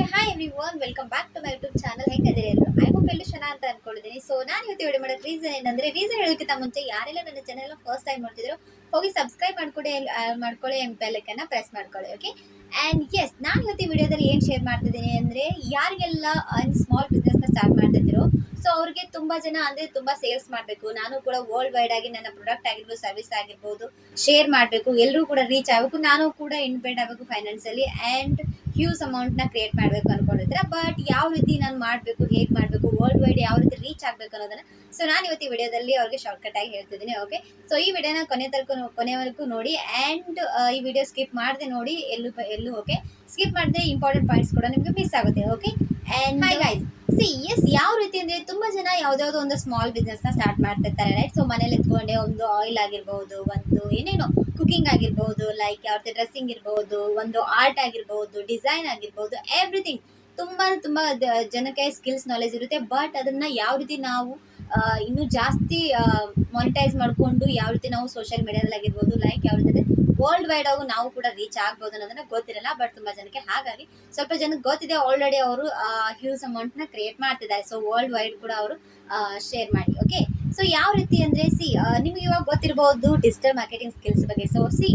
Okay hi every welcome back to my YouTube channel ಹೆಂಗಿದ್ದೀರಿ ಎಲ್ಲರೂ? I hope ಎಲ್ಲೂ ಚೆನ್ನಾಗಿ ಅಂತ ಅನ್ಕೊಂಡಿದ್ದೀನಿ. ಸೊ ನಾನು ಇವತ್ತು ವಿಡಿಯೋ ಮಾಡೋದು ರೀಸನ್ ಏನಂದ್ರೆ ರೀಸನ್ ಹೇಳೋಕ್ಕಿಂತ ಮುಂಚೆ ಯಾರೆಲ್ಲ ನನ್ನ ಚಾನಲ್ ಫಸ್ಟ್ ಟೈಮ್ ನೋಡ್ತಿದ್ರು, ಹೋಗಿ ಸಬ್ಸ್ಕ್ರೈಬ್ ಮಾಡ್ಕೊಡಿ ಮಾಡ್ಕೊಳ್ಳಿ ಎಂ ಬೆಲ್ಲಕ್ಕನ್ನ ಪ್ರೆಸ್ ಮಾಡ್ಕೊಳ್ಳಿ ಓಕೆ ಆ್ಯಂಡ್ ಎಸ್ ನಾನು ಇವತ್ತು ಈ ವಿಡಿಯೋದಲ್ಲಿ ಏನು ಶೇರ್ ಮಾಡ್ತಿದ್ದೀನಿ ಅಂದರೆ, ಯಾರಿಗೆಲ್ಲ ಸ್ಮಾಲ್ ಬಿಸ್ನೆಸ್ನ ಸ್ಟಾರ್ಟ್ ಮಾಡ್ತಿದ್ದೀರೋ ಸೊ ಅವ್ರಿಗೆ ತುಂಬ ಜನ ಅಂದರೆ ತುಂಬ ಸೇಲ್ಸ್ ಮಾಡಬೇಕು. ನಾನು ಕೂಡ ವರ್ಲ್ಡ್ ವೈಡ್ ಆಗಿ ನನ್ನ ಪ್ರಾಡಕ್ಟ್ ಆಗಿರ್ಬೋದು ಸರ್ವಿಸ್ ಆಗಿರ್ಬೋದು ಶೇರ್ ಮಾಡಬೇಕು. ಎಲ್ಲರೂ ಕೂಡ ರೀಚ್ ಆಗಬೇಕು. ನಾನು ಕೂಡ ಇಂಡಿಪೆಂಡ್ ಆಗಬೇಕು ಫೈನಾನ್ಸಲ್ಲಿ ಆ್ಯಂಡ್ ಹ್ಯೂಸ್ ಅಮೌಂಟ್ನ ಕ್ರಿಯೇಟ್ ಮಾಡಬೇಕು ಅನ್ಕೊಂಡಿರ್ತೀರ. ಬಟ್ ಯಾವ ರೀತಿ ನಾನು ಮಾಡಬೇಕು, ಹೇಗೆ ಮಾಡಬೇಕು ವರ್ಲ್ಡ್ ವೈಡ್ ಯಾವ ರೀತಿ ರೀಚ್ ಆಗಬೇಕು ಅನ್ನೋದನ್ನ ಸೊ ನಾನು ಇವತ್ತು ಈ ವಿಡಿಯೋದಲ್ಲಿ ಅವ್ರಿಗೆ ಶಾರ್ಟ್ಕಟ್ ಆಗಿ ಹೇಳ್ತಿದ್ದೀನಿ ಓಕೆ ಸೊ ಈ ವಿಡಿಯೋನ ಕೊನೆ ತನಕ ಕೊನೆವರೆಗೂ ನೋಡಿ ಆ್ಯಂಡ್ ಈ ವಿಡಿಯೋ ಸ್ಕಿಪ್ ಮಾಡದೆ ನೋಡಿ ಎಲ್ಲೂ ಎಲ್ಲೂ ಓಕೆ ಸ್ಕಿಪ್ ಮಾಡಿದ್ರೆ ಇಂಪಾರ್ಟೆಂಟ್ ಪಾಯಿಂಟ್ಸ್ ಕೂಡ ನಿಮಗೆ ಮಿಸ್ ಆಗುತ್ತೆ okay and my guys see S ಯಾವ ರೀತಿ ಅಂದರೆ ತುಂಬ ಜನ ಯಾವ್ದಾವ್ದು ಒಂದು ಸ್ಮಾಲ್ ಬಿಸ್ನೆಸ್ನ ಸ್ಟಾರ್ಟ್ ಮಾಡ್ತಿರ್ತಾರೆ ರೈಟ್ ಸೊ ಮನೇಲಿ ಎತ್ಕೊಂಡೆ ಒಂದು ಆಯಿಲ್ ಆಗಿರ್ಬೋದು, ಒಂದು ಏನೇನೋ ಕುಕಿಂಗ್ ಆಗಿರ್ಬೋದು ಲೈಕ್ ಯಾವ್ದು ಡ್ರೆಸ್ಸಿಂಗ್ ಇರ್ಬೋದು, ಒಂದು ಆರ್ಟ್ ಆಗಿರ್ಬೋದು ಡಿಸೈನ್ ಆಗಿರ್ಬೋದು ಎವ್ರಿಥಿಂಗ್ ತುಂಬಾ ತುಂಬ ಜನಕ್ಕೆ ಸ್ಕಿಲ್ಸ್ ನಾಲೆಜ್ ಇರುತ್ತೆ ಬಟ್ ಅದನ್ನು ಯಾವ ರೀತಿ ನಾವು ಇನ್ನೂ ಜಾಸ್ತಿ ಮಾನಿಟೈಸ್ ಮಾಡಿಕೊಂಡು ಯಾವ ರೀತಿ ನಾವು ಸೋಷಿಯಲ್ ಮೀಡಿಯಾದಲ್ಲಿ ಆಗಿರ್ಬೋದು ಲೈಕ್ ಯಾವ ರೀತಿ ವರ್ಲ್ಡ್ ವೈಡ್ ಆಗು ನಾವು ಕೂಡ ರೀಚ್ ಆಗ್ಬೋದು ಅನ್ನೋದನ್ನ ಗೊತ್ತಿರಲ್ಲ ಬಟ್ ತುಂಬಾ ಜನಕ್ಕೆ ಹಾಗಾಗಿ ಸ್ವಲ್ಪ ಜನಕ್ಕೆ ಗೊತ್ತಿದೆ ಆಲ್ರೆಡಿ ಅವರು ಹ್ಯೂಸ್ ಅಮೌಂಟ್ನ ಕ್ರಿಯೇಟ್ ಮಾಡ್ತಿದ್ದಾರೆ. ಸೊ ವರ್ಲ್ಡ್ ವೈಡ್ ಕೂಡ ಅವರು ಶೇರ್ ಮಾಡಿ ಓಕೆ ಸೊ ಯಾವ ರೀತಿ ಅಂದರೆ ಸಿ ನಿಮ್ಗೆ ಇವಾಗ ಗೊತ್ತಿರಬಹುದು ಡಿಜಿಟಲ್ ಮಾರ್ಕೆಟಿಂಗ್ ಸ್ಕಿಲ್ಸ್ ಬಗ್ಗೆ. So see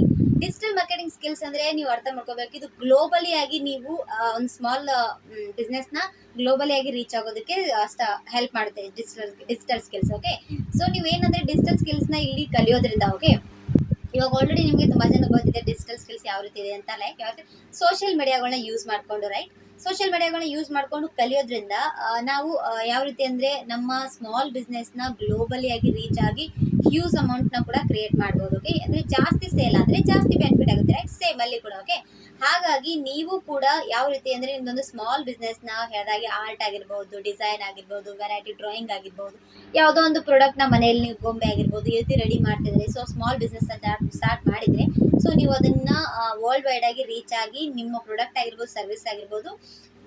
digital marketing skills ಅಂದರೆ ನೀವು ಅರ್ಥ ಮಾಡ್ಕೋಬೇಕು. ಇದು ಗ್ಲೋಬಲಿ ಆಗಿ ನೀವು ಒಂದು ಸ್ಮಾಲ್ ಬಿಸ್ನೆಸ್ನ ಗ್ಲೋಬಲಿ ಆಗಿ ರೀಚ್ ಆಗೋದಕ್ಕೆ ಹೆಲ್ಪ್ ಮಾಡುತ್ತೆ digital digital skills okay so ನೀವೇನಂದರೆ digital ಸ್ಕಿಲ್ಸ್ನ ಇಲ್ಲಿ ಕಲಿಯೋದ್ರಿಂದ ಓಕೆ ಇವಾಗ ಆಲ್ರೆಡಿ ನಿಮಗೆ ತುಂಬ ಜನ ಗೊತ್ತಿದೆ ಡಿಜಿಟಲ್ ಸ್ಕಿಲ್ಸ್ ಯಾವ ರೀತಿ ಇದೆ ಅಂತ ಲೈಕ್ ಯಾವ ರೀತಿ ಸೋಷಿಯಲ್ ಮೀಡಿಯಾಗಳನ್ನ ಯೂಸ್ ಮಾಡಿಕೊಂಡು ರೈಟ್ ಸೋಷಿಯಲ್ ಮೀಡಿಯಾಗಳನ್ನ ಯೂಸ್ ಮಾಡಿಕೊಂಡು ಕಲಿಯೋದ್ರಿಂದ ನಾವು ಯಾವ ರೀತಿ ಅಂದರೆ ನಮ್ಮ ಸ್ಮಾಲ್ ಬಿಸ್ನೆಸ್ನ ಗ್ಲೋಬಲಿ ಆಗಿ ರೀಚ್ ಆಗಿ ಹ್ಯೂಸ್ ಅಮೌಂಟ್ನ ಕೂಡ ಕ್ರಿಯೇಟ್ ಮಾಡ್ಬೋದು ಓಕೆ ಅಂದರೆ ಜಾಸ್ತಿ ಸೇಲ್ ಆದರೆ ಜಾಸ್ತಿ ಬೆನಿಫಿಟ್ ಆಗುತ್ತೆ ರೈಟ್ ಸೇಮ್ ಅಲ್ಲಿ ಕೂಡ ಓಕೆ ಹಾಗಾಗಿ ನೀವು ಕೂಡ ಯಾವ ರೀತಿ ಅಂದರೆ ನಿಮ್ದೊಂದು ಸ್ಮಾಲ್ ಬಿಸ್ನೆಸ್ನ ಹೇಳಿದಾಗೆ ಆರ್ಟ್ ಆಗಿರ್ಬೋದು ಡಿಸೈನ್ ಆಗಿರ್ಬೋದು ವೆರೈಟಿ ಡ್ರಾಯಿಂಗ್ ಆಗಿರ್ಬೋದು, ಯಾವುದೋ ಒಂದು ಪ್ರಾಡಕ್ಟ್ನ ಮನೆಯಲ್ಲಿ ನೀವು ಗೊಂಬೆ ಆಗಿರ್ಬೋದು, ಈ ರೀತಿ ರೆಡಿ ಮಾಡ್ತಿದ್ರೆ ಸೊ ಸ್ಮಾಲ್ ಬಿಸ್ನೆಸ್ ಸ್ಟಾರ್ಟ್ ಮಾಡಿದರೆ ಸೊ ನೀವು ಅದನ್ನು ವರ್ಲ್ಡ್ ವೈಡ್ ಆಗಿ ರೀಚ್ ಆಗಿ ನಿಮ್ಮ ಪ್ರಾಡಕ್ಟ್ ಆಗಿರ್ಬೋದು ಸರ್ವಿಸ್ ಆಗಿರ್ಬೋದು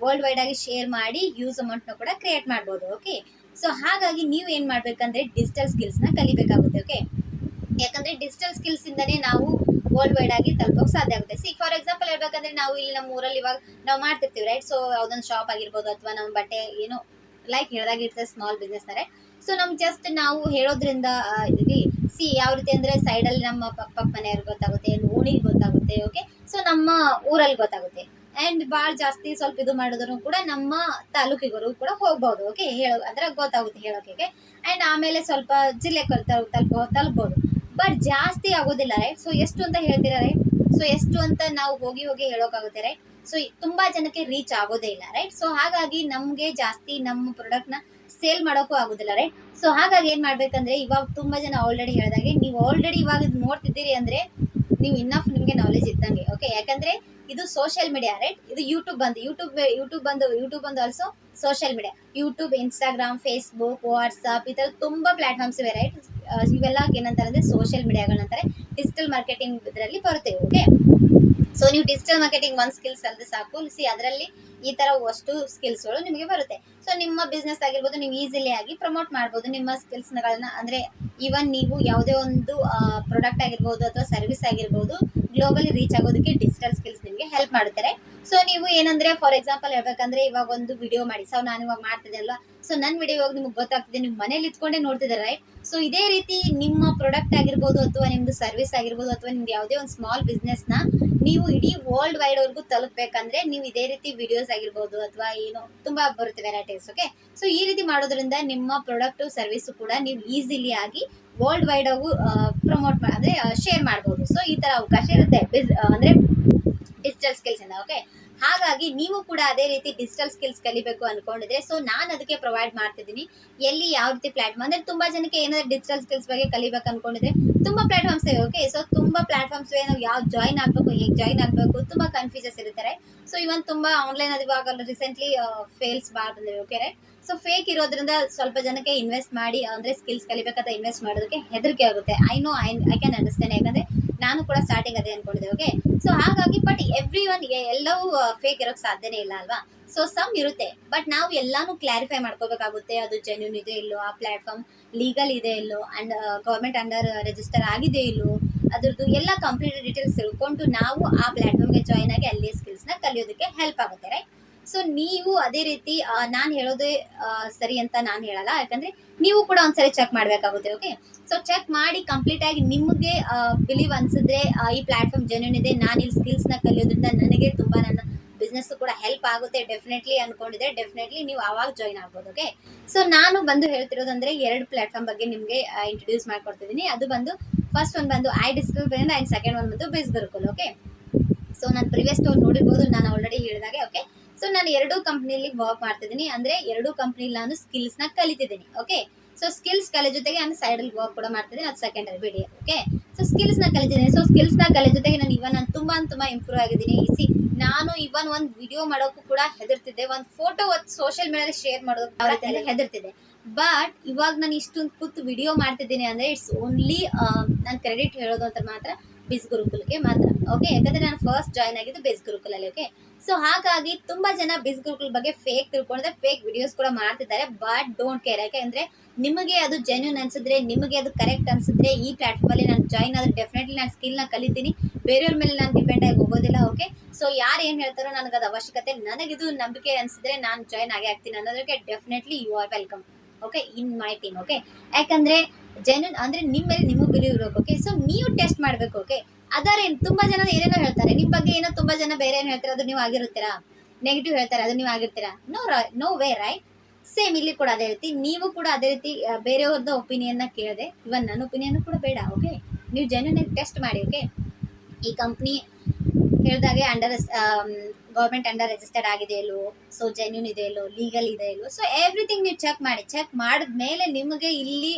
ವರ್ಲ್ಡ್ ವೈಡ್ ಆಗಿ ಶೇರ್ ಮಾಡಿ ಯೂಸ್ ಅಮೌಂಟ್ನ ಕೂಡ ಕ್ರಿಯೇಟ್ ಮಾಡ್ಬೋದು ಓಕೆ ಸೊ ಹಾಗಾಗಿ ನೀವು ಏನು ಮಾಡಬೇಕಂದ್ರೆ ಡಿಜಿಟಲ್ ಸ್ಕಿಲ್ಸ್ನ ಕಲಿಬೇಕಾಗುತ್ತೆ ಓಕೆ ಯಾಕಂದರೆ ಡಿಜಿಟಲ್ ಸ್ಕಿಲ್ಸಿಂದನೇ ನಾವು ವರ್ಲ್ಡ್ ವೈಡ್ ಆಗಿ ತಲುಪೋಕೆ ಸಾಧ್ಯ ಆಗುತ್ತೆ. ಸಿ ಫಾರ್ ಎಕ್ಸಾಂಪಲ್ ಹೇಳ್ಬೇಕಂದ್ರೆ ನಾವು ಇಲ್ಲಿ ನಮ್ಮ ಊರಲ್ಲಿ ಇವಾಗ ನಾವು ಮಾಡ್ತಿರ್ತೀವಿ ರೈಟ್ ಸೊ ಯಾವ್ದೊಂದು ಶಾಪ್ ಆಗಿರ್ಬೋದು ಅಥವಾ ನಮ್ಮ ಬಟ್ಟೆ ಏನೋ ಲೈಕ್ ಹೇಳಿದಾಗ it's small business are so ನಮ್ಗೆ ಜಸ್ಟ್ ನಾವು ಹೇಳೋದ್ರಿಂದ ಇಲ್ಲಿ ಸಿ ಯಾವ ರೀತಿ ಅಂದ್ರೆ ಸೈಡಲ್ಲಿ ನಮ್ಮ ಪಕ್ಕ ಪಕ್ಕ ಮನೆಯವ್ರಿಗೆ ಗೊತ್ತಾಗುತ್ತೆ ಓಣಿಗೆ ಗೊತ್ತಾಗುತ್ತೆ ಓಕೆ ಸೊ ನಮ್ಮ ಊರಲ್ಲಿ ಗೊತ್ತಾಗುತ್ತೆ. ಆ್ಯಂಡ್ ಭಾಳ ಜಾಸ್ತಿ ಸ್ವಲ್ಪ ಇದು ಮಾಡಿದ್ರು ಕೂಡ ನಮ್ಮ ತಾಲೂಕಿಗರು ಕೂಡ ಹೋಗ್ಬೋದು ಓಕೆ ಹೇಳೋ, ಅಂದ್ರೆ ಗೊತ್ತಾಗುತ್ತೆ ಹೇಳೋಕೆ ಆ್ಯಂಡ್ ಆಮೇಲೆ ಸ್ವಲ್ಪ ಜಿಲ್ಲೆ ತಲುಪೋ, ತಲುಪ್ಬೋದು. ಬಟ್ ಜಾಸ್ತಿ ಆಗೋದಿಲ್ಲ ರೈಟ್ ಸೊ ಎಷ್ಟು ಅಂತ ಹೇಳ್ತೀರಾ ರೈಟ್ ಸೊ ಎಷ್ಟು ಅಂತ ನಾವು ಹೋಗಿ ಹೋಗಿ ಹೇಳೋಕ್ಕಾಗುತ್ತೆ ರೈಟ್ ಸೊ ತುಂಬಾ ಜನಕ್ಕೆ ರೀಚ್ ಆಗೋದೇ ಇಲ್ಲ ರೈಟ್ ಸೊ ಹಾಗಾಗಿ ನಮಗೆ ಜಾಸ್ತಿ ನಮ್ಮ ಪ್ರಾಡಕ್ಟ್ನ ಸೇಲ್ ಮಾಡೋಕ್ಕೂ ಆಗೋದಿಲ್ಲ ರೈಟ್ ಸೊ ಹಾಗಾಗಿ ಏನು ಮಾಡ್ಬೇಕಂದ್ರೆ, ಇವಾಗ ತುಂಬಾ ಜನ ಆಲ್ರೆಡಿ ಹೇಳಿದಾಗೆ, ನೀವು ಆಲ್ರೆಡಿ ಇವಾಗ ಇದು ನೋಡ್ತಿದ್ದೀರಿ ಅಂದ್ರೆ ನೀವು ಇನ್ನಫ್ ನಿಮಗೆ ನಾಲೆಜ್ ಇದ್ದಂಗೆ ಓಕೆ ಯಾಕಂದ್ರೆ ಇದು ಸೋಷಿಯಲ್ ಮೀಡಿಯಾ ರೈಟ್ ಇದು ಯೂಟ್ಯೂಬ್ ಬಂದು ಯೂಟ್ಯೂಬ್ ಯೂಟ್ಯೂಬ್ ಬಂದು ಯೂಟ್ಯೂಬ್ ಬಂದು also social media YouTube Instagram Facebook WhatsApp ಈ ಥರ ತುಂಬ ಪ್ಲಾಟ್ಫಾರ್ಮ್ಸ್ ಇವೆ ರೈಟ್ ಇವೆಲ್ಲ ಏನಂತಾರೆ ಅಂದರೆ ಸೋಷಿಯಲ್ ಮೀಡಿಯಾಗಳಂತಾರೆ ಡಿಜಿಟಲ್ ಮಾರ್ಕೆಟಿಂಗ್ ಇದರಲ್ಲಿ ಬರುತ್ತೆ ಓಕೆ ಸೊ ನೀವು ಡಿಜಿಟಲ್ ಮಾರ್ಕೆಟಿಂಗ್ ಒಂದು ಸ್ಕಿಲ್ಸ್ ಅಲ್ಲದೆ ಸಾಕು. ಸಿ ಅದರಲ್ಲಿ ಈ ಥರ ಅಷ್ಟು ಸ್ಕಿಲ್ಸ್ಗಳು ನಿಮಗೆ ಬರುತ್ತೆ. ಸೊ ನಿಮ್ಮ ಬಿಸ್ನೆಸ್ ಆಗಿರ್ಬೋದು, ನೀವು ಈಸಿಲಿ ಆಗಿ ಪ್ರಮೋಟ್ ಮಾಡ್ಬೋದು. ನಿಮ್ಮ ಸ್ಕಿಲ್ಸ್ಗಳನ್ನ ಅಂದರೆ ಈವನ್ ನೀವು ಯಾವುದೇ ಒಂದು ಪ್ರಾಡಕ್ಟ್ ಆಗಿರ್ಬೋದು ಅಥವಾ ಸರ್ವಿಸ್ ಆಗಿರ್ಬೋದು ಗ್ಲೋಬಲಿ ರೀಚ್ ಆಗೋದಕ್ಕೆ ಡಿಜಿಟಲ್ ಸ್ಕಿಲ್ಸ್ ನಿಮಗೆ ಹೆಲ್ಪ್ ಮಾಡ್ತಾರೆ. ಸೊ ನೀವು ಏನಂದ್ರೆ ಫಾರ್ ಎಕ್ಸಾಂಪಲ್ ಹೇಳ್ಬೇಕಂದ್ರೆ, ಇವಾಗ ಒಂದು ವಿಡಿಯೋ ಮಾಡಿ. ಸೊ ನಾನು ಇವಾಗ ಮಾಡ್ತಿದ್ದೆ ಅಲ್ವಾ ಸೊ ನನ್ನ ವಿಡಿಯೋ ಇವಾಗ ನಿಮ್ಗೆ ಗೊತ್ತಾಗ್ತಿದೆ. ನೀವು ಮನೇಲಿ ಇತ್ಕೊಂಡೇ ನೋಡ್ತಿದ್ದಾರೆ ರೈಟ್ ಸೊ ಇದೇ ರೀತಿ ನಿಮ್ಮ ಪ್ರಾಡಕ್ಟ್ ಆಗಿರ್ಬೋದು ಅಥವಾ ನಿಮ್ದು ಸರ್ವಿಸ್ ಆಗಿರ್ಬೋದು ಅಥವಾ ನಿಮ್ದು ಯಾವುದೇ ಒಂದು ಸ್ಮಾಲ್ ಬಿಸ್ನೆಸ್ನ ನೀವು ಇಡೀ ವರ್ಲ್ಡ್ ವೈಡ್ ವರ್ಗೂ ತಲುಪಬೇಕಂದ್ರೆ ನೀವು ಇದೇ ರೀತಿ ವಿಡಿಯೋಸ್ ಆಗಿರ್ಬೋದು ಅಥವಾ ಏನೋ ತುಂಬಾ ಬರುತ್ತೆ ವೆರೈಟೀಸ್ ಓಕೆ ಸೊ ಈ ರೀತಿ ಮಾಡೋದ್ರಿಂದ ನಿಮ್ಮ ಪ್ರಾಡಕ್ಟ್ ಸರ್ವಿಸ್ ಕೂಡ ನೀವು ಈಸಿಲಿ ಆಗಿ ವರ್ಲ್ಡ್ ವೈಡ್ ಆಗು ಪ್ರಮೋಟ್ ಅಂದರೆ ಶೇರ್ ಮಾಡ್ಬೋದು. ಸೊ ಈ ತರ ಅವಕಾಶ ಇರುತ್ತೆ. ಬಿಸ್ ಅಂದ್ರೆ ಸ್ಕಿಲ್ಸ್ ಇಂದ ಓಕೆ ಹಾಗಾಗಿ ನೀವು ಕೂಡ ಅದೇ ರೀತಿ ಡಿಜಿಟಲ್ ಸ್ಕಿಲ್ಸ್ ಕಲಿಬೇಕು ಅನ್ಕೊಂಡಿದ್ರೆ ಸೊ ನಾನು ಅದಕ್ಕೆ ಪ್ರೊವೈಡ್ ಮಾಡ್ತಿದ್ದೀನಿ. ಎಲ್ಲಿ ಯಾವ ರೀತಿ ಪ್ಲಾಟ್ಫಾರ್ಮ್ ಅಂದ್ರೆ ತುಂಬಾ ಜನಕ್ಕೆ ಏನಾದ್ರು ಡಿಜಿಟಲ್ ಸ್ಕಿಲ್ಸ್ ಬಗ್ಗೆ ಕಲಿಬೇಕು ಅನ್ಕೊಂಡಿದ್ರೆ, ತುಂಬಾ ಪ್ಲಾಟ್ಫಾರ್ಮ್ಸ್ ಇವೆ ಓಕೆ ಸೊ ತುಂಬಾ ಪ್ಲಾಟ್ಫಾರ್ಮ್ಸ್ ಇವೆ ನಾವು ಯಾವ ಜಾಯ್ನ್ ಆಗಬೇಕು, ಹೇಗೆ ಜಾಯ್ನ್ ಆಗಬೇಕು, ತುಂಬಾ ಕನ್ಫ್ಯೂಸಸ್ ಇರ್ತಾರೆ ಸೊ ಇವನ್ ತುಂಬಾ ಆನ್ಲೈನ್ ಅದು ಇವಾಗ ರೀಸೆಂಟ್ಲಿ ಫೇಲ್ಸ್ ಭಾಳ ಓಕೆ ರೈಟ್ ಸೊ ಫೇಕ್ ಇರೋದ್ರಿಂದ ಸ್ವಲ್ಪ ಜನಕ್ಕೆ ಇನ್ವೆಸ್ಟ್ ಮಾಡಿ, ಅಂದ್ರೆ ಸ್ಕಿಲ್ಸ್ ಕಲಿಬೇಕಂತ ಇನ್ವೆಸ್ಟ್ ಮಾಡೋದಕ್ಕೆ ಹೆದರಿಕೆ ಆಗುತ್ತೆ. I know I I can understand ಯಾಕಂದ್ರೆ ನಾನು ಕೂಡ ಸ್ಟಾರ್ಟಿಂಗ್ ಅದೇ ಅನ್ಕೊಂಡಿದ್ದೆ ಓಕೆ ಸೊ ಹಾಗಾಗಿ ಬಟ್ ಎವ್ರಿ ಒನ್ ಎಲ್ಲವೂ ಫೇಕ್ ಇರೋಕೆ ಸಾಧ್ಯನೇ ಇಲ್ಲ ಅಲ್ವಾ? ಸೊ ಸಮ್ ಇರುತ್ತೆ ಬಟ್ ನಾವು ಎಲ್ಲಾನು ಕ್ಲಾರಿಫೈ ಮಾಡ್ಕೋಬೇಕಾಗುತ್ತೆ, ಅದು ಜೆನ್ಯೂನ್ ಇದೆ ಇಲ್ಲೋ, ಆ ಪ್ಲಾಟ್ಫಾರ್ಮ್ ಲೀಗಲ್ ಇದೆ ಇಲ್ಲೋ ಅಂಡ್ ಗೌರ್ಮೆಂಟ್ ಅಂಡರ್ ರಿಜಿಸ್ಟರ್ ಆಗಿದೆ ಇಲ್ಲೋ, ಅದ್ರದ್ದು ಎಲ್ಲ ಕಂಪ್ಲೀಟ್ ಡೀಟೇಲ್ಸ್ ತಿಳ್ಕೊಂಡು ನಾವು ಆ ಪ್ಲಾಟ್ಫಾರ್ಮ್ಗೆ ಜಾಯ್ನ್ ಆಗಿ ಅಲ್ಲಿ ಸ್ಕಿಲ್ಸ್ನ ಕಲಿಯೋದಕ್ಕೆ ಹೆಲ್ಪ್ ಆಗುತ್ತೆ ರೈಟ್ ಸೊ ನೀವು ಅದೇ ರೀತಿ ನಾನು ಹೇಳೋದೇ ಸರಿ ಅಂತ ನಾನು ಹೇಳಲ್ಲ. ಯಾಕಂದ್ರೆ ನೀವು ಕೂಡ ಒಂದ್ಸರಿ ಚೆಕ್ ಮಾಡಬೇಕಾಗುತ್ತೆ ಓಕೆ ಸೊ ಚೆಕ್ ಮಾಡಿ ಕಂಪ್ಲೀಟ್ ಆಗಿ ನಿಮಗೆ ಬಿಲೀವ್ ಅನ್ಸಿದ್ರೆ ಈ ಪ್ಲಾಟ್ಫಾರ್ಮ್ ಜೆನ್ಯೂನ್ ಇದೆ. ನಾನು ಇಲ್ಲಿ ಸ್ಕಿಲ್ಸ್ನ ಕಲಿಯೋದ್ರಿಂದ ನನಗೆ ತುಂಬ ನನ್ನ ಬಿಸ್ನೆಸ್ ಕೂಡ ಹೆಲ್ಪ್ ಆಗುತ್ತೆ ಡೆಫಿನೆಟ್ಲಿ ಅನ್ಕೊಂಡಿದ್ರೆ ಡೆಫಿನೆಟ್ಲಿ ನೀವು ಆವಾಗ ಜಾಯ್ನ್ ಆಗ್ಬೋದು ಓಕೆ ಸೊ ನಾನು ಬಂದು ಹೇಳ್ತಿರೋದಂದ್ರೆ ಎರಡು ಪ್ಲಾಟ್ಫಾರ್ಮ್ ಬಗ್ಗೆ ನಿಮಗೆ ಇಂಟ್ರೊಡ್ಯೂಸ್ ಮಾಡ್ಕೊಡ್ತಿದ್ದೀನಿ. ಅದು ಬಂದು ಫಸ್ಟ್ ಒಂದು ಬಂದು ಐ ಡಿಸ್ಕಲ್ ಆ್ಯಂಡ್ ಸೆಕೆಂಡ್ ಒಂದು ಬಂದು ಬೇಸ್ ಗುರುಕುಲ್ ಓಕೆ ಸೊ ನಾನು ಪ್ರಿವಿಯಸ್ ನೋಡಿರ್ಬೋದು. ನಾನು ಆಲ್ರೆಡಿ ಹೇಳಿದಾಗೆ ಓಕೆ ಸೊ ನಾನು ಎರಡೂ ಕಂಪ್ನಿಲಿ ವರ್ಕ್ ಮಾಡ್ತಿದ್ದೀನಿ. ಅಂದ್ರೆ ಎರಡೂ ಕಂಪ್ನಿಲಿ ನಾನು ಸ್ಕಿಲ್ಸ್ನ ಕಲಿತಿದ್ದೀನಿ. ಓಕೆ ಸೊ ಸ್ಕಿಲ್ಸ್ ಕಲೆ ಜೊತೆಗೆ ನಾನು ಸೈಡಲ್ಲಿ ವರ್ಕ್ ಕೂಡ ಮಾಡ್ತಿದ್ದೀನಿ. ಅದು ಸೆಕೆಂಡರಿ ಬಿಡಿ ಓಕೆ ಸೊ ಸ್ಕಿಲ್ಸ್ನ ಕಲಿತಿದ್ದೀನಿ. ಸೊ ನ ಕಲೆ ಜೊತೆಗೆ ನಾನು ಇವನ್ ನಾನು ತುಂಬಾ ತುಂಬಾ ಇಂಪ್ರೂವ್ ಆಗಿದ್ದೀನಿ. ಸಿ ನಾನು ಇವನ್ ಒಂದು ವಿಡಿಯೋ ಮಾಡೋಕ್ಕೂ ಕೂಡ ಹೆದರ್ತಿದ್ದೆ. ಒಂದು ಫೋಟೋ ಸೋಷಿಯಲ್ ಮೀಡಿಯಾದಲ್ಲಿ ಶೇರ್ ಮಾಡೋದಕ್ಕೆ ಹೆದರ್ತಿದ್ದೆ. ಬಟ್ ಇವಾಗ ನಾನು ಇಷ್ಟೊಂದು ಕೂತು ವಿಡಿಯೋ ಮಾಡ್ತಿದ್ದೀನಿ ಅಂದ್ರೆ ಇಟ್ಸ್ ಓನ್ಲಿ ನಾನು ಕ್ರೆಡಿಟ್ ಹೇಳೋದು ಅಂತ ಮಾತ್ರ. ಬಿಸ್ ಗುರುಕುಲಕ್ಕೆ ಮಾತ್ರ. ಓಕೆ ಯಾಕಂದ್ರೆ ನಾನು ಫಸ್ಟ್ ಜಾಯ್ನ್ ಆಗಿದ್ದು ಬಿಸ್ ಗುರುಕುಲಲ್ಲಿ ಓಕೆ ಸೊ ಹಾಗಾಗಿ ತುಂಬಾ ಜನ ಬಿಸ್ ಗುರುಕುಲ್ ಬಗ್ಗೆ ಫೇಕ್ ತಿಳ್ಕೊಂಡ್ರೆ ಫೇಕ್ ವಿಡಿಯೋಸ್ ಕೂಡ ಮಾಡ್ತಿದ್ದಾರೆ ಬಟ್ ಡೋಂಟ್ ಕೇರ್ ಯಾಕೆಂದ್ರೆ ನಿಮಗೆ ಅದು ಜೆನ್ಯೂನ್ ಅನ್ಸಿದ್ರೆ, ನಿಮಗೆ ಅದು ಕರೆಕ್ಟ್ ಅನ್ಸಿದ್ರೆ ಈ ಪ್ಲಾಟ್ಫಾರ್ಮ್ ಅಲ್ಲಿ ನಾನು ಜಾಯ್ನ್ ಆದ್ರೆ ಡೆಫಿನೆಟ್ಲಿ ನಾನು ಸ್ಕಿಲ್ನ ಕಲಿತೀನಿ. ಬೇರೆಯವ್ರ ಮೇಲೆ ನಾನು ಡಿಪೆಂಡ್ ಆಗಿ ಹೋಗೋದಿಲ್ಲ ಓಕೆ ಸೊ ಯಾರು ಏನು ಹೇಳ್ತಾರೋ ನನಗೆ ಅದು ಅವಶ್ಯಕತೆ. ನನಗಿದು ನಂಬಿಕೆ ಅನ್ಸಿದ್ರೆ ನಾನು ಜಾಯ್ನ್ ಆಗೇ ಆಗ್ತೀನಿ ಅನ್ನೋದಕ್ಕೆ definitely you are welcome okay in my team okay ಯಾಕಂದ್ರೆ ಜನನ್ ಅಂದ್ರೆ ನಿಮ್ಮ ಮೇಲೆ ನಿಮಗೆ ಬಿಲೀವ್ ಇರಬೇಕು ಓಕೆ ಸೊ ನೀವು ಟೆಸ್ಟ್ ಮಾಡ್ಬೇಕು ಓಕೆ ಅದರೇನು ತುಂಬಾ ಜನ ಏನೇನೋ ಹೇಳ್ತಾರೆ. ನಿಮ್ಮ ಬಗ್ಗೆ ಏನೋ ತುಂಬಾ ಜನ ಬೇರೆ ಏನು ಹೇಳ್ತಾರೆ, ಅದು ನೀವು ಆಗಿರುತ್ತೀರಾ? ನೆಗೆಟಿವ್ ಹೇಳ್ತಾರೆ, ಅದು ನೀವು ಆಗಿರ್ತೀರಾ? No no way right same ಇಲ್ಲಿ ಕೂಡ ಅದೇ ರೀತಿ, ನೀವು ಕೂಡ ಅದೇ ರೀತಿ ಬೇರೆಯವ್ರದ ಬೇರೆಯವ್ರದ್ದು ನ ಕೇಳಿದೆ. ಇವನ್ ನನ್ನ ಒಪಿನಿಯನ್ ಕೂಡ ಬೇಡ ಓಕೆ ನೀವು ಜೆನ್ಯೂನ್ ಟೆಸ್ಟ್ ಮಾಡಿ ಓಕೆ ಈ ಕಂಪ್ನಿ ಹೇಳ್ದಾಗೆ ಅಂಡರ್ ಗೌರ್ಮೆಂಟ್ ಅಂಡರ್ ರಿಜಿಸ್ಟರ್ಡ್ ಆಗಿದೆ ಇಲ್ವೋ? ಸೊ ಜೆನ್ಯೂನ್ ಇದೆ ಇಲ್ಲೋ ಲೀಗಲ್ ಇದೆ ಇಲ್ವೋ? ಸೊ ಎವ್ರಿಥಿಂಗ್ ನೀವು ಚೆಕ್ ಮಾಡಿ. ಚೆಕ್ ಮಾಡಿದ ಮೇಲೆ ನಿಮಗೆ ಇಲ್ಲಿ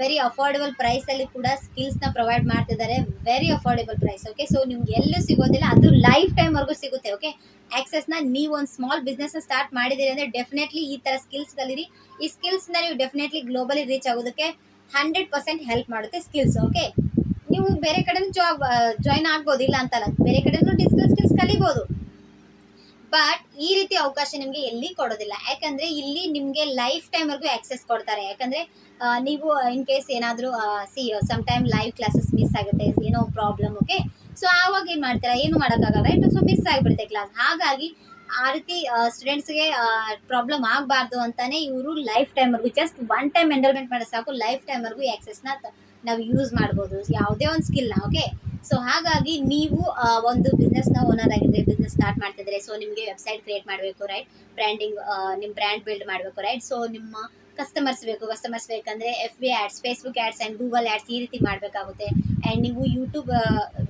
ವೆರಿ ಅಫೋರ್ಡೆಬಲ್ ಪ್ರೈಸಲ್ಲಿ ಕೂಡ ಸ್ಕಿಲ್ಸ್ನ ಪ್ರೊವೈಡ್ ಮಾಡ್ತಿದ್ದಾರೆ. Very affordable price okay so ನಿಮ್ಗೆ ಎಲ್ಲೂ ಸಿಗೋದಿಲ್ಲ. ಅದು ಲೈಫ್ ಟೈಮ್ವರೆಗೂ ಸಿಗುತ್ತೆ ಓಕೆ ಆಕ್ಸೆಸ್ನ ನೀವು ಒಂದು ಸ್ಮಾಲ್ ಬಿಸ್ನೆಸ್ ಸ್ಟಾರ್ಟ್ ಮಾಡಿದ್ದೀರಿ ಅಂದ್ರೆ ಡೆಫಿನೆಟ್ಲಿ ಈ ಥರ ಸ್ಕಿಲ್ಸ್ ಕಲೀರಿ ಈ ಸ್ಕಿಲ್ಸ್ನ ನೀವು ಡೆಫಿನೆಟ್ಲಿ ಗ್ಲೋಬಲಿ ರೀಚ್ ಆಗೋದಕ್ಕೆ ಹಂಡ್ರೆಡ್ ಪರ್ಸೆಂಟ್ ಹೆಲ್ಪ್ ಮಾಡುತ್ತೆ ಸ್ಕಿಲ್ಸ್ ಓಕೆ ನೀವು ಬೇರೆ ಕಡೆನೂ ಜಾಬ್ ಜಾಯ್ನ್ ಆಗ್ಬೋದು ಇಲ್ಲ ಅಂತಲ್ಲ. ಬೇರೆ ಕಡೆನೂ ಡಿಜಿಟಲ್ ಸ್ಕಿಲ್ಸ್ ಕಲಿಬೋದು. ಬಟ್ ಈ ರೀತಿ ಅವಕಾಶ ನಿಮಗೆ ಎಲ್ಲಿ ಕೊಡೋದಿಲ್ಲ. ಯಾಕಂದ್ರೆ ಇಲ್ಲಿ ನಿಮಗೆ ಲೈಫ್ ಟೈಮ್ವರೆಗೂ ಆಕ್ಸೆಸ್ ಕೊಡ್ತಾರೆ. ಯಾಕಂದ್ರೆ ನೀವು ಇನ್ ಕೇಸ್ ಏನಾದರೂ see some time live classes miss ಆಗುತ್ತೆ, ಏನೋ ಪ್ರಾಬ್ಲಮ್ ಓಕೆ ಸೊ ಆವಾಗ ಏನು ಮಾಡ್ತೀರಾ? ಏನು ಮಾಡೋಕ್ಕಾಗಲ್ಲ ರೈಟ್ ಸೊ ಮಿಸ್ ಆಗಿಬಿಡುತ್ತೆ ಕ್ಲಾಸ್ ಹಾಗಾಗಿ, ಆ ರೀತಿ ಸ್ಟೂಡೆಂಟ್ಸ್ಗೆ ಪ್ರಾಬ್ಲಮ್ ಆಗಬಾರ್ದು ಅಂತಾನೆ ಇವರು ಲೈಫ್ ಟೈಮ್ವರೆಗೂ ಜಸ್ಟ್ ಒನ್ ಟೈಮ್ ಎನ್ರೋಲ್ಮೆಂಟ್ ಮಾಡಿದ್ರೆ ಸಾಕು ಲೈಫ್ ಟೈಮ್ವರೆಗೂ ಆ್ಯಕ್ಸೆಸ್ನ ನಾವು ಯೂಸ್ ಮಾಡ್ಬೋದು. ಯಾವುದೇ ಒಂದು ಸ್ಕಿಲ್ನ ಓಕೆ ಸೊ ಹಾಗಾಗಿ ನೀವು ಒಂದು ಬಿಸ್ನೆಸ್ನ ಓನರ್ ಆಗಿದ್ರೆ ಬಿಸ್ನೆಸ್ ಸ್ಟಾರ್ಟ್ ಮಾಡ್ತಿದ್ರೆ ಸೊ ನಿಮಗೆ ವೆಬ್ಸೈಟ್ ಕ್ರಿಯೇಟ್ ಮಾಡಬೇಕು ರೈಟ್ ಬ್ರ್ಯಾಂಡಿಂಗ್ ನಿಮ್ಮ ಬ್ರ್ಯಾಂಡ್ ಬಿಲ್ಡ್ ಮಾಡಬೇಕು ರೈಟ್ ಸೊ ನಿಮ್ಮ ಕಸ್ಟಮರ್ಸ್ ಬೇಕು ಕಸ್ಟಮರ್ಸ್ ಬೇಕಂದ್ರೆ F B ads Facebook ads and Google ads ಈ ರೀತಿ ಮಾಡಬೇಕಾಗುತ್ತೆ. ಆ್ಯಂಡ್ ನೀವು ಯೂಟ್ಯೂಬ್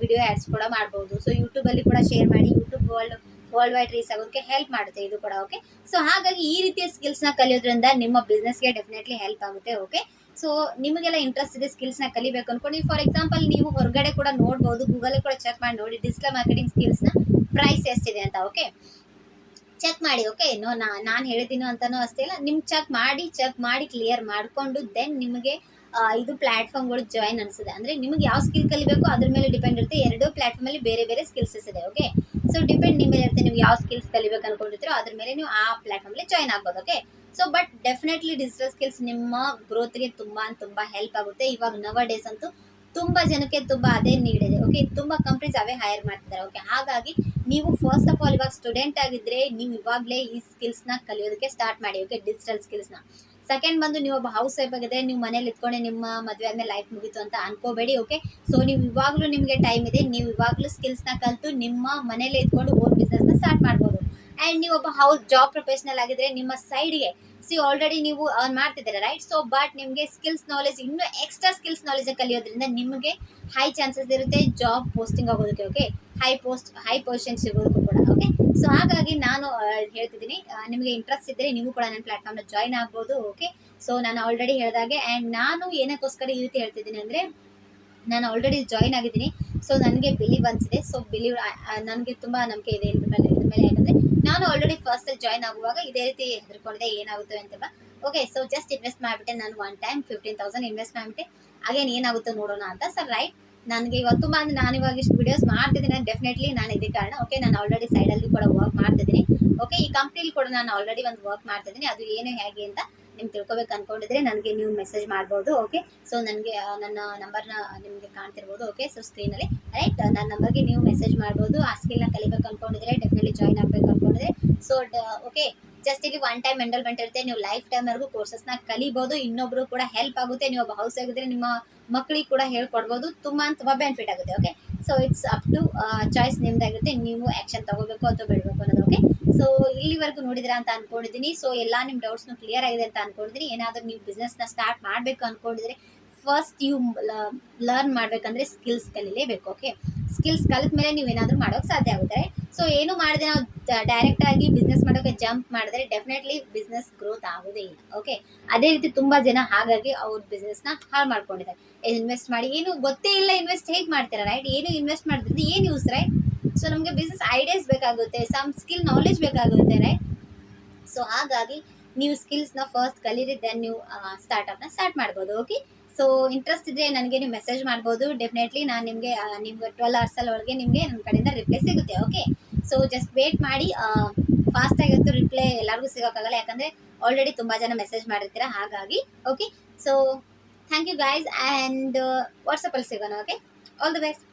ವಿಡಿಯೋ ಆ್ಯಡ್ಸ್ ಕೂಡ ಮಾಡ್ಬೋದು. ಸೊ ಯೂಟ್ಯೂಬಲ್ಲಿ ಕೂಡ ಶೇರ್ ಮಾಡಿ YouTube world world wide reach ಆಗೋಕ್ಕೆ ಹೆಲ್ಪ್ ಮಾಡುತ್ತೆ, ಇದು ಕೂಡ ಓಕೆ ಸೊ ಹಾಗಾಗಿ ಈ ರೀತಿಯ ಸ್ಕಿಲ್ಸ್ನ ಕಲಿಯೋದ್ರಿಂದ ನಿಮ್ಮ ಬಿಸ್ನೆಸ್ಗೆ ಡೆಫಿನೆಟ್ಲಿ ಹೆಲ್ಪ್ ಆಗುತ್ತೆ ಓಕೆ ಸೊ ನಿಮಗೆಲ್ಲ ಇಂಟ್ರೆಸ್ಟ್ ಇದೆ ಸ್ಕಿಲ್ಸ್ನ ಕಲಿಬೇಕು ಅನ್ಕೊಂಡು ಫಾರ್ ಎಕ್ಸಾಂಪಲ್ ನೀವು ಹೊರಗಡೆ ಕೂಡ ನೋಡ್ಬೋದು ಗೂಗಲ್ ಕೂಡ ಚೆಕ್ ಮಾಡಿ ನೋಡಿ ಡಿಜಿಟಲ್ ಮಾರ್ಕೆಟಿಂಗ್ ಸ್ಕಿಲ್ಸ್ನ ಪ್ರೈಸ್ ಎಷ್ಟಿದೆ ಅಂತ ಓಕೆ ಚೆಕ್ ಮಾಡಿ ಓಕೆ ನಾನು ಹೇಳಿದ್ದೀನೋ ಅಂತನೂ ಅಷ್ಟೇ ಇಲ್ಲ. ನಿಮ್ಗೆ ಚೆಕ್ ಮಾಡಿ ಚೆಕ್ ಮಾಡಿ ಕ್ಲಿಯರ್ ಮಾಡಿಕೊಂಡು ದೆನ್ ನಿಮಗೆ ಇದು ಪ್ಲಾಟ್ಫಾರ್ಮ್ಗಳು ಜಾಯಿನ್ ಅನ್ಸುತ್ತೆ. ಅಂದರೆ ನಿಮಗೆ ಯಾವ ಸ್ಕಿಲ್ ಕಲಿಬೇಕು, ಅದ್ರ ಮೇಲೆ ಡಿಪೆಂಡ್ ಇರುತ್ತೆ. ಎರಡೂ ಪ್ಲಾಟ್ಫಾರ್ಮಲ್ಲಿ ಬೇರೆ ಬೇರೆ ಸ್ಕಿಲ್ಸಸ್ ಇದೆ ಓಕೆ ಸೊ ಡಿಪೆಂಡ್ ನಿಮ್ಮ ಮೇಲೆ ಇರುತ್ತೆ ನೀವು ಯಾವ ಸ್ಕಿಲ್ಸ್ ಕಲಿಬೇಕು ಅನ್ಕೊಂಡಿರ್ತೀರೋ, ಅದ್ರ ಮೇಲೆ ನೀವು ಆ ಪ್ಲಾಟ್ಫಾರ್ಮಲ್ಲಿ ಜಾಯ್ನ್ ಆಗ್ಬೋದು okay so but definitely digital skills ನಿಮ್ಮ ಗ್ರೋತ್ಗೆ ತುಂಬ ತುಂಬ ಹೆಲ್ಪ್ ಆಗುತ್ತೆ. ಇವಾಗ ನವ ಡೇಸ್ ಅಂತೂ ತುಂಬ ಜನಕ್ಕೆ ತುಂಬ ಅದೇ ನೀಡಿದೆ ಓಕೆ ತುಂಬ ಕಂಪ್ನೀಸ್ ಅವೇ ಹೈರ್ ಮಾಡ್ತಿದ್ದಾರೆ ಓಕೆ ಹಾಗಾಗಿ ನೀವು ಫಸ್ಟ್ ಆಫ್ ಆಲ್ ಇವಾಗ ಸ್ಟೂಡೆಂಟ್ ಆಗಿದ್ರೆ, ನೀವು ಇವಾಗಲೇ ಈ ಸ್ಕಿಲ್ಸ್ನ ಕಲಿಯೋದಕ್ಕೆ ಸ್ಟಾರ್ಟ್ ಮಾಡಿ ಓಕೆ ಡಿಜಿಟಲ್ ಸ್ಕಿಲ್ಸ್ನ ಸೆಕೆಂಡ್ ಬಂದು ನೀವು ಒಬ್ಬ ಹೌಸ್ ವೈಫ್ ಆಗಿದ್ರೆ ನೀವು ಮನೇಲಿ ಇತ್ಕೊಂಡೆ ನಿಮ್ಮ ಮದುವೆ ಆದ್ಮೇಲೆ ಲೈಫ್ ಮುಗೀತು ಅಂತ ಅನ್ಕೋಬೇಡಿ ಓಕೆ ಸೊ ನೀವು ಇವಾಗಲೂ ನಿಮಗೆ ಟೈಮ್ ಇದೆ. ನೀವು ಇವಾಗಲೂ ಸ್ಕಿಲ್ಸ್ನ ಕಲಿತು ನಿಮ್ಮ ಮನೇಲಿ ಇದ್ಕೊಂಡು ಓನ್ ಬಿಸ್ನೆಸ್ನ ಸ್ಟಾರ್ಟ್ ಮಾಡ್ಬೋದು. ಆ್ಯಂಡ್ ನೀವು ಒಬ್ಬ ಹೌಸ್ ಜಾಬ್ ಪ್ರೊಫೆಷನಲ್ ಆಗಿದ್ರೆ ನಿಮ್ಮ ಸೈಡ್ಗೆ ಸಿ ಆಲ್ರೆಡಿ ನೀವು ಅರ್ನ್ ಮಾಡ್ತಿದ್ದೀರಾ ರೈಟ್ ಸೊ ಬಟ್ ನಿಮಗೆ ಸ್ಕಿಲ್ಸ್ ನಾಲೆಜ್ ಇನ್ನೂ ಎಕ್ಸ್ಟ್ರಾ ಸ್ಕಿಲ್ಸ್ ನಾಲೆಜ್ ಕಲಿಯೋದ್ರಿಂದ ನಿಮಗೆ ಹೈ ಚಾನ್ಸಸ್ ಇರುತ್ತೆ ಜಾಬ್ ಪೋಸ್ಟಿಂಗ್ ಆಗೋದಕ್ಕೆ okay high post high position ಸಿಗೋದಕ್ಕೂ ಕೂಡ ಓಕೆ ಸೊ ಹಾಗಾಗಿ ನಾನು ಹೇಳ್ತಿದ್ದೀನಿ ನಿಮಗೆ ಇಂಟ್ರೆಸ್ಟ್ ಇದ್ದರೆ ನೀವು ಕೂಡ ನನ್ನ ಪ್ಲಾಟ್ಫಾರ್ಮ್ನ ಜಾಯ್ನ್ ಆಗ್ಬೋದು ಓಕೆ ಸೊ ನಾನು ಆಲ್ರೆಡಿ ಹೇಳಿದಾಗೆ ಆ್ಯಂಡ್ ನಾನು ಏನಕ್ಕೋಸ್ಕರ ಈ ರೀತಿ ಹೇಳ್ತಿದ್ದೀನಿ ಅಂದರೆ, ನಾನು ಆಲ್ರೆಡಿ ಜಾಯ್ನ್ ಆಗಿದ್ದೀನಿ. ಸೊ ನನಗೆ ಬಿಲೀವ್ ಅನ್ಸಿದೆ ಸೊ ಬಿಲೀವ್ ನನಗೆ ತುಂಬ ನಂಬಿಕೆ ಇದೆ ಇದ್ರ ಮೇಲೆ ಇದ್ರ ಮೇಲೆ ಯಾಕಂದರೆ ನಾನು ಆಲ್ರೆಡಿ ಫಸ್ಟಲ್ಲಿ ಜಾಯ್ನ್ ಆಗುವಾಗ ಇದೇ ರೀತಿ ಹೆದರ್ಕೊಂಡಿದೆ ಏನಾಗುತ್ತೆ ಅಂತ ಓಕೆ ಸೊ ಜಸ್ಟ್ ಇನ್ವೆಸ್ಟ್ ಮಾಡಿಬಿಟ್ಟೆ. ನಾನು one time fifteen thousand invest ಮಾಡಿಬಿಟ್ಟೆ. ಅಗೇನ್ ಏನಾಗುತ್ತೋ ನೋಡೋಣ ಅಂತ. ಸರ್ ರೈಟ್ ನನಗೆ ಇವತ್ತು ತುಂಬ ಅಂದರೆ ನಾನು ಇವಾಗ ಇಷ್ಟು ವಿಡಿಯೋಸ್ ಮಾಡ್ತಿದ್ದೀನಿ ಡೆಫಿನೆಟ್ಲಿ ನಾನು ಇದೇ ಕಾರಣ ಓಕೆ ನಾನು ಆಲ್ರೆಡಿ ಸೈಡಲ್ಲಿ ಕೂಡ ವರ್ಕ್ ಮಾಡ್ತಿದ್ದೀನಿ ಓಕೆ ಈ ಕಂಪ್ನಿಲಿ ಕೂಡ ನಾನು ಆಲ್ರೆಡಿ ಒಂದು ವರ್ಕ್ ಮಾಡ್ತಿದ್ದೀನಿ, ಅದು ಏನು ಹೇಗೆ ಅಂತ ನಿಮ್ಗೆ ತಿಳ್ಕೊಬೇಕು ಅನ್ಕೊಂಡಿದ್ರೆ ನನಗೆ ನೀವು ಮೆಸೇಜ್ ಮಾಡ್ಬೋದು ಓಕೆ ಸೊ ನನಗೆ ನನ್ನ ನಂಬರ್ನ ನಿಮಗೆ ಕಾಣ್ತಿರ್ಬೋದು ಓಕೆ ಸೊ ಸ್ಕ್ರೀನಲ್ಲಿ ರೈಟ್ ನನ್ನ ನಂಬರ್ಗೆ ನೀವು ಮೆಸೇಜ್ ಮಾಡ್ಬೋದು, ಆ ಸ್ಕಿಲ್ನ ಕಲಿಬೇಕು ಅನ್ಕೊಂಡಿದ್ರೆ ಡೆಫಿನೆಟ್ಲಿ ಜಾಯ್ನ್ ಆಗಬೇಕು ಅನ್ಕೊಂಡಿದ್ರೆ. ಸೊ ಓಕೆ ಜಸ್ಟ್ ಇಲ್ಲಿ ಒನ್ ಟೈಮ್ ಎಂಡಲ್ಮೆಂಟ್ ಇರುತ್ತೆ. ನೀವು ಲೈಫ್ ಟೈಮ್ವರೆಗೂ ಕೋರ್ಸಸ್ನ ಕಲಿಬಹುದು ಇನ್ನೊಬ್ರು ಕೂಡ ಹೆಲ್ಪ್ ಆಗುತ್ತೆ. ನೀವು ಒಬ್ಬ ಹೌಸ್ ಆಗಿದ್ರೆ ನಿಮ್ಮ ಮಕ್ಕಳಿಗೆ ಕೂಡ ಹೇಳ್ಕೊಡ್ಬೋದು. ತುಂಬ ತುಂಬ ಬೆನಿಫಿಟ್ ಆಗುತ್ತೆ okay so it's up to choice ನಿಮ್ದಾಗಿರುತ್ತೆ. ನೀವು ಆ್ಯಕ್ಷನ್ ತಗೋಬೇಕು ಅಥವಾ ಬಿಡಬೇಕು ಅನ್ನೋದು ಓಕೆ ಸೊ ಇಲ್ಲಿವರೆಗೂ ನೋಡಿದಿರಾ ಅಂತ ಅನ್ಕೊಂಡಿದ್ದೀನಿ. ಸೊ ಎಲ್ಲ ನಿಮ್ಮ ಡೌಟ್ಸ್ನು ಕ್ಲಿಯರ್ ಆಗಿದೆ ಅಂತ ಅನ್ಕೊಂಡಿದ್ದೀನಿ. ಏನಾದರೂ ನೀವು ಬಿಸ್ನೆಸ್ನ ಸ್ಟಾರ್ಟ್ ಮಾಡಬೇಕು ಅನ್ಕೊಂಡಿದ್ರೆ ಫಸ್ಟ್ ಯು ಲರ್ನ್ ಮಾಡಬೇಕಂದ್ರೆ ಸ್ಕಿಲ್ಸ್ ಕಲಿಲೇಬೇಕು ಓಕೆ ಸ್ಕಿಲ್ಸ್ ಕಲಿತ ಮೇಲೆ ನೀವು ಏನಾದರೂ ಮಾಡೋಕ್ಕೆ ಸಾಧ್ಯ ಆಗುತ್ತೆ ಸೊ ಏನು ಮಾಡಿದೆ ನಾವು ಡೈರೆಕ್ಟ್ ಆಗಿ ಬಿಸ್ನೆಸ್ ಮಾಡೋಕೆ ಜಂಪ್ ಮಾಡಿದ್ರೆ ಡೆಫಿನೆಟ್ಲಿ ಬಿಸ್ನೆಸ್ ಗ್ರೋತ್ ಆಗೋದೇ ಇಲ್ಲ ಓಕೆ ಅದೇ ರೀತಿ ತುಂಬ ಜನ ಹಾಗಾಗಿ ಅವ್ರ ಬಿಸ್ನೆಸ್ನ ಹಾಳು ಮಾಡ್ಕೊಂಡಿದ್ದಾರೆ. ಇನ್ವೆಸ್ಟ್ ಮಾಡಿ, ಏನು ಗೊತ್ತೇ ಇಲ್ಲ ಇನ್ವೆಸ್ಟ್ ಹೇಗೆ ಮಾಡ್ತೀರಾ ರೈಟ್ ಏನು ಇನ್ವೆಸ್ಟ್ ಮಾಡಿದ್ರೆ ಏನು ಯೂಸ್ ರೈಟ್ ಸೊ ನಮಗೆ ಬಿಸ್ನೆಸ್ ಐಡಿಯಾಸ್ ಬೇಕಾಗುತ್ತೆ ಸಮ್ ಸ್ಕಿಲ್ ನಾಲೆಜ್ ಬೇಕಾಗುತ್ತೆ ರೈಟ್ ಸೊ ಹಾಗಾಗಿ ನೀವು ಸ್ಕಿಲ್ಸ್ನ ಫಸ್ಟ್ ಕಲೀರಿ ದೆನ್ ನೀವು ಸ್ಟಾರ್ಟಪ್ನ ಸ್ಟಾರ್ಟ್ ಮಾಡ್ಬೋದು ಓಕೆ ಸೊ ಇಂಟ್ರೆಸ್ಟ್ ಇದ್ರೆ ನನಗೆ ನೀವು ಮೆಸೇಜ್ ಮಾಡ್ಬೋದು. ಡೆಫಿನೆಟ್ಲಿ ನಾನು ನಿಮಗೆ ನಿಮ್ಗೆ ಟ್ವೆಲ್ ಅವರ್ಸಲ್ಲಿ ಒಳಗೆ ನಿಮಗೆ ನನ್ನ ಕಡೆಯಿಂದ ರಿಪ್ಲೈ ಸಿಗುತ್ತೆ ಓಕೆ ಸೊ ಜಸ್ಟ್ ವೇಟ್ ಮಾಡಿ ಫಾಸ್ಟ್ ಆಗಿತ್ತು ರಿಪ್ಲೈ ಎಲ್ಲರಿಗೂ ಸಿಗೋಕ್ಕಾಗಲ್ಲ ಯಾಕಂದರೆ ಆಲ್ರೆಡಿ ತುಂಬ ಜನ ಮೆಸೇಜ್ ಮಾಡಿರ್ತೀರ, ಹಾಗಾಗಿ okay so thank you guys and ವಾಟ್ಸಪ್ಪಲ್ಲಿ ಸಿಗೋಣ ಓಕೆ ಆಲ್ ದ ಬೆಸ್ಟ್